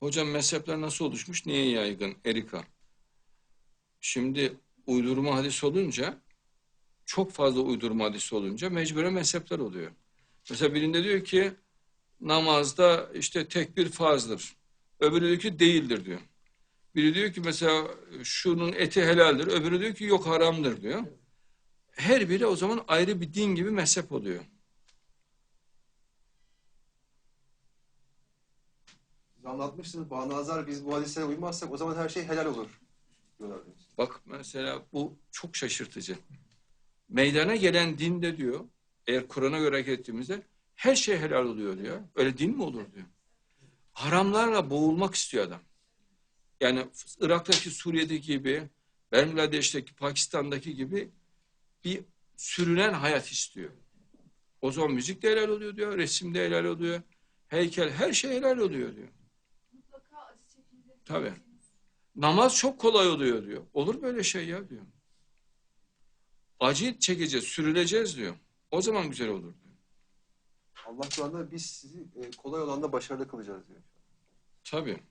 Hocam mezhepler nasıl oluşmuş? Niye yaygın? Erika. Şimdi uydurma hadis olunca çok fazla uydurma hadis olunca mecburen mezhepler oluyor. Mesela birinde diyor ki namazda işte tekbir farzdır. Öbürü diyor ki değildir diyor. Biri diyor ki mesela şunun eti helaldir. Öbürü diyor ki yok haramdır diyor. Her biri o zaman ayrı bir din gibi mezhep oluyor. Siz anlatmıştınız Bağnazlar biz bu hadislere uymazsak o zaman her şey helal olur diyorlar. Bak mesela bu çok şaşırtıcı. Meydana gelen dinde diyor, eğer Kur'an'a göre hareket ettiğimizde her şey helal oluyor diyor. Öyle din mi olur diyor. Haramlarla boğulmak istiyor adam. Yani Irak'taki, Suriye'deki gibi, Bangladeş'teki, Pakistan'daki gibi bir sürünen hayat istiyor. O zaman müzik de helal oluyor diyor, resim de helal oluyor, heykel, her şey helal oluyor diyor. Tabii. Namaz çok kolay oluyor diyor. Olur böyle şey ya diyor. Acı çekeceğiz, sürüleceğiz diyor. O zaman güzel olur diyor. Allah Kur'an'da biz sizi e, kolay olanda başarılı kılacağız diyor. Tabii.